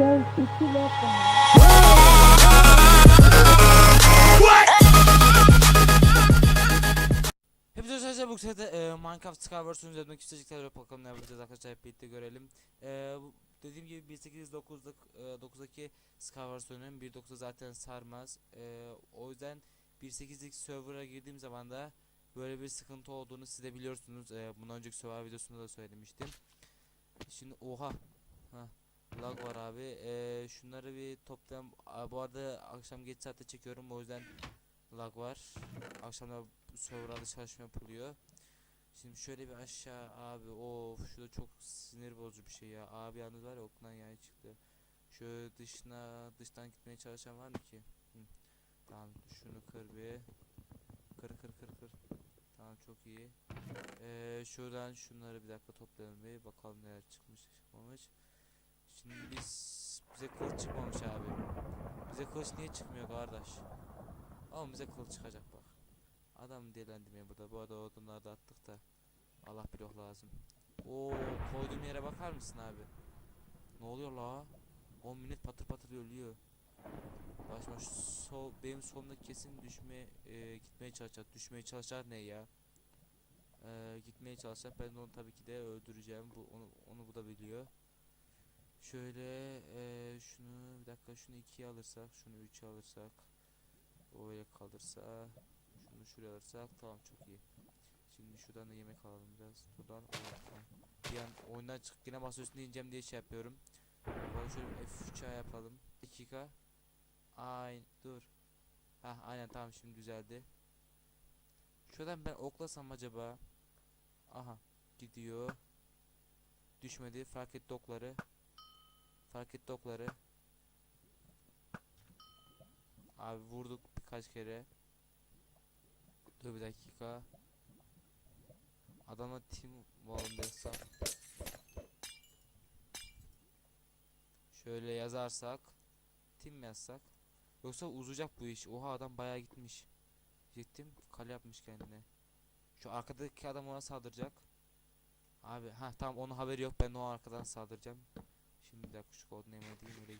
Gel laf Hepinize arkadaşlar bu sırada e, Minecraft Skyverse'ün üzerinde küçücükler bakalım ne yapacağız arkadaşlar hep birlikte görelim. E, bu, dediğim gibi 1.8.9'lık e, 9'daki Skyverse'ünün 1.9'da zaten sarmaz. E, o yüzden 1.8'lik server'a girdiğim zaman da böyle bir sıkıntı olduğunu siz de biliyorsunuz. E, bundan önceki server videosunda da söylemiştim. Şimdi oha. Ha, lag var abi. E, şunları bir toplayalım. Aa, Bu arada akşam geç saatte çekiyorum o yüzden lag var. Akşamda serverda çalışma yapılıyor. Şimdi şöyle bir aşağı abi of şu çok sinir bozucu bir şey ya. Abi yalnız var ya okuldan yani çıktı. Şöyle dışına dıştan gitmeye çalışan var mı ki? Hı. Tamam şunu kır bir. Kır kır kır kır. Tamam çok iyi. Ee, şuradan şunları bir dakika toplayalım bir bakalım neler çıkmış çıkmamış. Şimdi biz bize kılıç çıkmamış abi. Bize kılıç niye çıkmıyor kardeş? Ama bize kılıç çıkacak bak. Adam dilendirmeye burada. Bu arada odunları da attık da. Allah bir oh lazım. Oo koyduğum yere bakar mısın abi? Ne oluyor la? 10 millet patır patır ölüyor. Başıma şu sol benim solumdaki kesin düşme e, gitmeye çalışacak. Düşmeye çalışacak ne ya? E, gitmeye çalışacak. Ben onu tabii ki de öldüreceğim. Bu onu onu bu da biliyor. Şöyle e, şunu bir dakika şunu 2'ye alırsak, şunu 3'e alırsak. O öyle kalırsa şunu şuraya alırsak tamam çok iyi. Şimdi şuradan da yemek alalım biraz. Buradan. Bir an oyundan çıkıp yine masa üstünde ineceğim diye şey yapıyorum. Bakalım şöyle bir F3 yapalım. Dakika. Ay dur. Ha aynen tamam şimdi düzeldi. Şuradan ben oklasam acaba. Aha gidiyor. Düşmedi. Fark etti okları. Etti okları. Abi vurduk birkaç kere. Dur bir dakika. Adama team desem. Şöyle yazarsak. Team yazsak. Yoksa uzayacak bu iş. Oha adam bayağı gitmiş. Gittim kale yapmış kendine. Şu arkadaki adam ona saldıracak. Abi ha tamam onun haberi yok ben o arkadan saldıracağım. Şimdi bir dakika şu kod name edeyim öyle.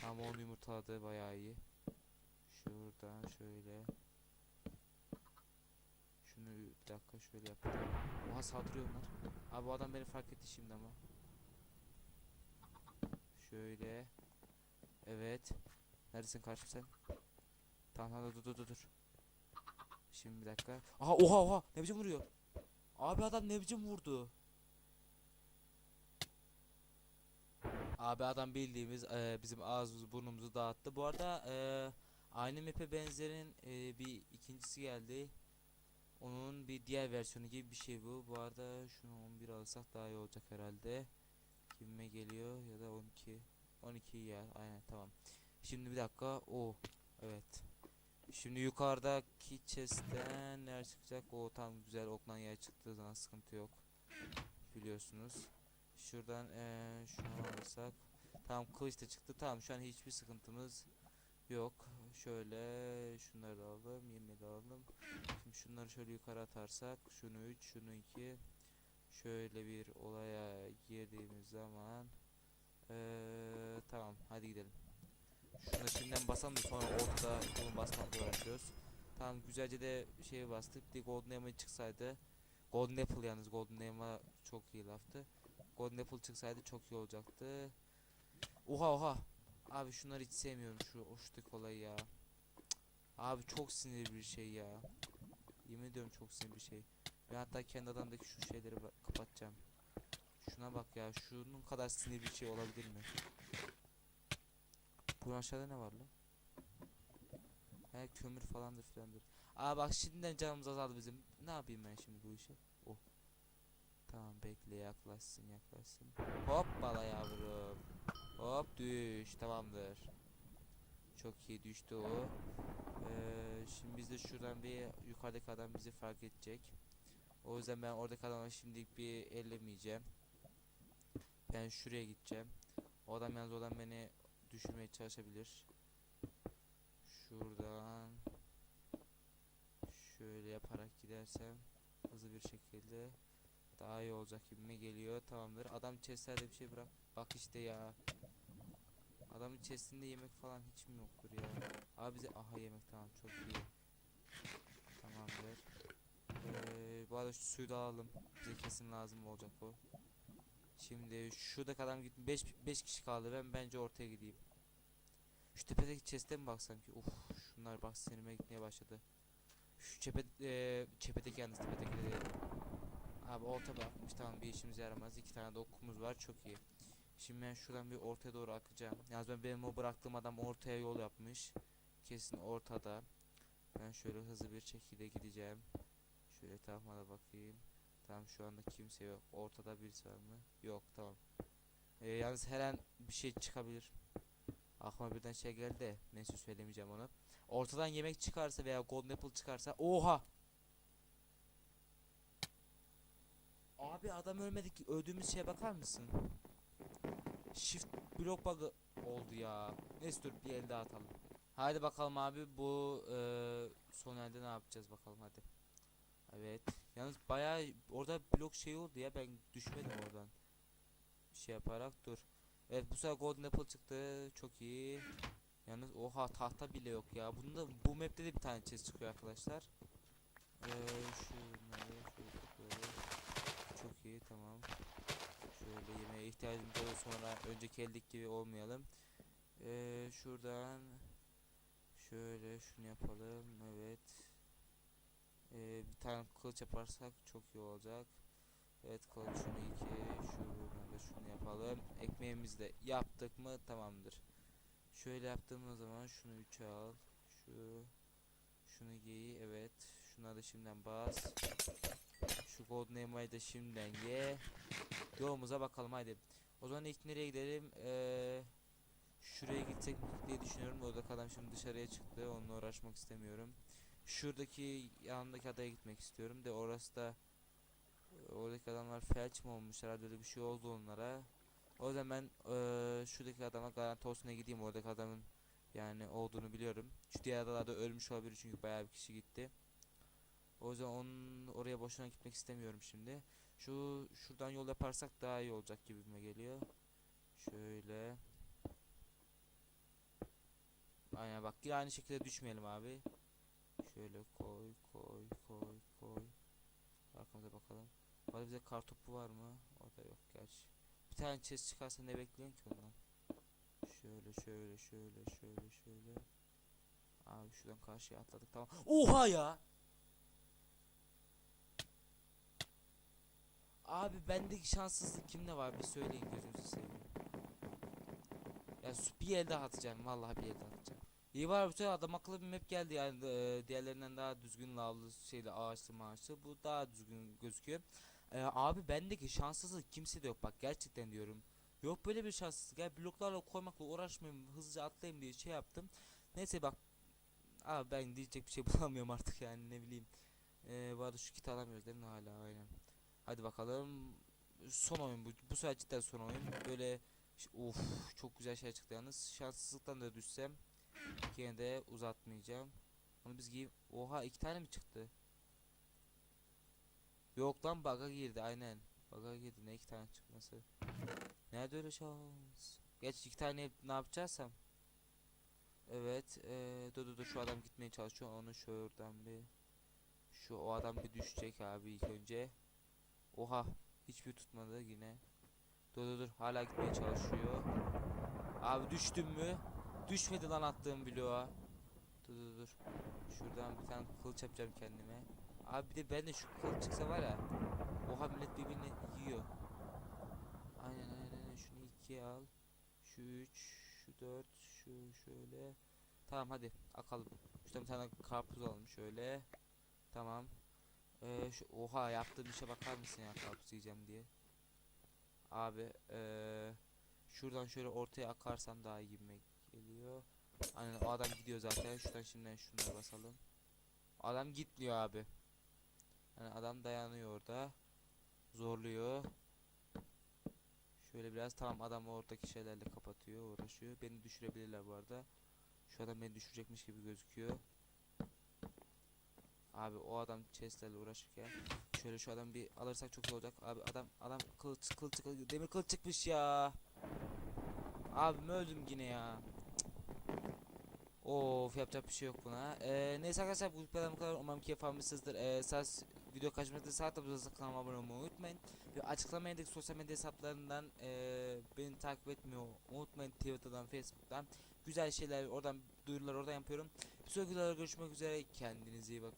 Tamam onu yumurtaladı bayağı iyi. Şuradan şöyle. Şunu bir dakika şöyle yapalım. Oha saldırıyor onlar. Abi bu adam beni fark etti şimdi ama. Şöyle. Evet. Neredesin karşım sen? Tamam tamam dur dur dur dur. Şimdi bir dakika. Aha oha oha ne biçim vuruyor? Abi adam ne biçim vurdu? Abi adam bildiğimiz eee, bizim ağzımızı burnumuzu dağıttı. Bu arada eee aynı map'e benzerin eee, bir ikincisi geldi. Onun bir diğer versiyonu gibi bir şey bu. Bu arada şunu 11 alsak daha iyi olacak herhalde. Kime geliyor ya da 12. 12 ya aynen tamam. Şimdi bir dakika. O evet. Şimdi yukarıdaki chest'ten neler çıkacak? O tam güzel oklan yer çıktığı zaman sıkıntı yok. Biliyorsunuz. Şuradan eee şunu alırsak. Tamam kılıç da çıktı. Tamam şu an hiçbir sıkıntımız yok. Şöyle şunları da alalım. Yemeği de alalım. Şimdi şunları şöyle yukarı atarsak. Şunu 3, şunu 2. Şöyle bir olaya girdiğimiz zaman. Eee tamam hadi gidelim. Şunu şimdiden basalım da sonra ortada bunu basmakla uğraşıyoruz. Tamam güzelce de şey bastık. Bir Golden Apple çıksaydı. Golden Apple yalnız Golden Apple çok iyi laftı. Golden Apple çıksaydı çok iyi olacaktı. Oha oha. Abi şunları hiç sevmiyorum şu hoşluk olayı ya. Abi çok sinirli bir şey ya. Yemin ediyorum çok sinirli bir şey. Ben hatta kendi adamdaki şu şeyleri kapatacağım. Şuna bak ya şunun kadar sinirli bir şey olabilir mi? Bu aşağıda ne var lan? He kömür falandır filandır. Aa bak şimdiden canımız azaldı bizim. Ne yapayım ben şimdi bu işi? Tamam bekle yaklaşsın yaklaşsın. Hoppala yavrum. Hop düş tamamdır. Çok iyi düştü o. Ee, şimdi biz de şuradan bir yukarıdaki adam bizi fark edecek. O yüzden ben oradaki adamı şimdilik bir ellemeyeceğim. Ben şuraya gideceğim. O adam yalnız olan beni düşürmeye çalışabilir. Şuradan şöyle yaparak gidersem hızlı bir şekilde daha iyi olacak gibime geliyor. Tamamdır. Adam chestlerde bir şey bırak. Bak işte ya. Adamın chestinde yemek falan hiç mi yoktur ya? Abi bize aha yemek tamam çok iyi. Tamamdır. Ee, bu arada şu suyu da alalım. Bize kesin lazım olacak bu. Şimdi şuradaki adam git 5 5 kişi kaldı. Ben bence ortaya gideyim. Şu tepedeki chest'e mi baksam ki? Uf, şunlar bak sinirime gitmeye başladı. Şu çepe e, çepedeki yalnız tepedeki de değil. Abi orta bırakmış tamam bir işimize yaramaz. İki tane de okumuz var çok iyi. Şimdi ben şuradan bir ortaya doğru akacağım. Yalnız ben benim o bıraktığım adam ortaya yol yapmış. Kesin ortada. Ben şöyle hızlı bir şekilde gideceğim. Şöyle etrafıma da bakayım. Tamam şu anda kimse yok. Ortada birisi var mı? Yok tamam. Ee, yalnız her an bir şey çıkabilir. Aklıma birden şey geldi de neyse söylemeyeceğim onu. Ortadan yemek çıkarsa veya golden apple çıkarsa oha! Abi adam ölmedi ki öldüğümüz şeye bakar mısın? Shift blok bug'ı oldu ya. Neyse dur bir el daha atalım. Haydi bakalım abi bu eee son elde ne yapacağız bakalım hadi. Evet. Yalnız bayağı orada blok şey oldu ya ben düşmedim oradan. Şey yaparak dur. Evet bu sefer golden apple çıktı. Çok iyi. Yalnız oha tahta bile yok ya. Bunda bu map'te de bir tane chest çıkıyor arkadaşlar. Eee şunları şöyle böyle. Çok iyi tamam. Şöyle yemeğe ihtiyacımız olur sonra önceki eldeki gibi olmayalım. Eee şuradan şöyle şunu yapalım. Evet. Eee bir tane kılıç yaparsak çok iyi olacak. Evet kılıç şunu iki, şuradan da şunu yapalım. Ekmeğimizi de yaptık mı tamamdır. Şöyle yaptığımız zaman şunu 3'e al. Şu şunu giy evet. Şuna da şimdiden bas. Şu golden elmayı da şimdiden ye. Yolumuza bakalım haydi. O zaman ilk nereye gidelim? Ee, şuraya gitsek diye düşünüyorum. Oradaki adam şimdi dışarıya çıktı. Onunla uğraşmak istemiyorum. Şuradaki yanındaki adaya gitmek istiyorum de orası da oradaki adamlar felç mi olmuş herhalde öyle bir şey oldu onlara. O yüzden ben eee, şuradaki adama garanti olsun gideyim oradaki adamın yani olduğunu biliyorum. Şu diğer adalarda ölmüş olabilir çünkü bayağı bir kişi gitti. O yüzden onun oraya boşuna gitmek istemiyorum şimdi. Şu şuradan yol yaparsak daha iyi olacak gibime geliyor. Şöyle. Aynen bak yine aynı şekilde düşmeyelim abi. Şöyle koy koy koy koy. Arkamıza bakalım. Bari bize kar topu var mı? O da yok gerçi. Bir tane chest çıkarsa ne bekliyorsun ki ondan? Şöyle şöyle şöyle şöyle şöyle. Abi şuradan karşıya atladık tamam. Oha ya! Abi bendeki şanssızlık kimde var bir söyleyin gözünüzü seveyim. Ya bir el daha atacağım vallahi bir el daha atacağım. İyi var bu sefer adam akıllı bir map geldi yani e, diğerlerinden daha düzgün lavlı şeyle ağaçlı maaşlı bu daha düzgün gözüküyor. E, abi bendeki şanssızlık kimse de yok bak gerçekten diyorum. Yok böyle bir şanssızlık ya bloklarla koymakla uğraşmayayım hızlıca atlayayım diye şey yaptım. Neyse bak abi ben diyecek bir şey bulamıyorum artık yani ne bileyim. E, bu arada şu kiti alamıyoruz değil mi hala aynen. Hadi bakalım son oyun bu bu sefer cidden son oyun böyle Uf çok güzel şey çıktı yalnız şanssızlıktan da düşsem Yine de uzatmayacağım. Onu biz giyip oha iki tane mi çıktı? Yok lan bug'a girdi aynen. Bug'a girdi ne iki tane çıkması. Nerede öyle şans? Geç iki tane ne yapacaksam. Evet eee dur dur dur şu adam gitmeye çalışıyor onu şuradan bir şu o adam bir düşecek abi ilk önce. Oha hiçbir tutmadı yine. Dur dur dur hala gitmeye çalışıyor. Abi düştüm mü? Düşmedi lan attığım bloğa. Dur dur dur. Şuradan bir tane kılıç yapacağım kendime. Abi bir de ben de şu kılıç çıksa var ya. Oha millet birbirini yiyor. Aynen aynen aynen şunu ikiye al. Şu üç, şu dört, şu şöyle. Tamam hadi akalım. Şuradan bir tane karpuz alalım şöyle. Tamam. Ee, şu, oha yaptığım işe bakar mısın ya karpuz yiyeceğim diye. Abi ee, şuradan şöyle ortaya akarsam daha iyi gibime geliyor. Aynen o adam gidiyor zaten. Şuradan şimdiden şunları basalım. Adam gitmiyor abi. Yani adam dayanıyor orada. Zorluyor. Şöyle biraz tamam adam oradaki şeylerle kapatıyor, uğraşıyor. Beni düşürebilirler bu arada. Şu adam beni düşürecekmiş gibi gözüküyor. Abi o adam chestlerle uğraşırken şöyle şu adam bir alırsak çok iyi olacak. Abi adam adam kılıç kılıç kılıç demir kılıç çıkmış ya. Abim öldüm yine ya. Of yapacak bir şey yok buna. Ee, neyse arkadaşlar bu kadar bu kadar umarım keyif almışsınızdır. Ee, sağ video kaçmakta sağ tabloda kanalıma abone olmayı unutmayın. Ve açıklamaya sosyal medya hesaplarından ee, beni takip etmiyor unutmayın Twitter'dan Facebook'tan. Güzel şeyler oradan duyurular oradan yapıyorum. Bir sonraki videolarda görüşmek üzere. Kendinize iyi bakın.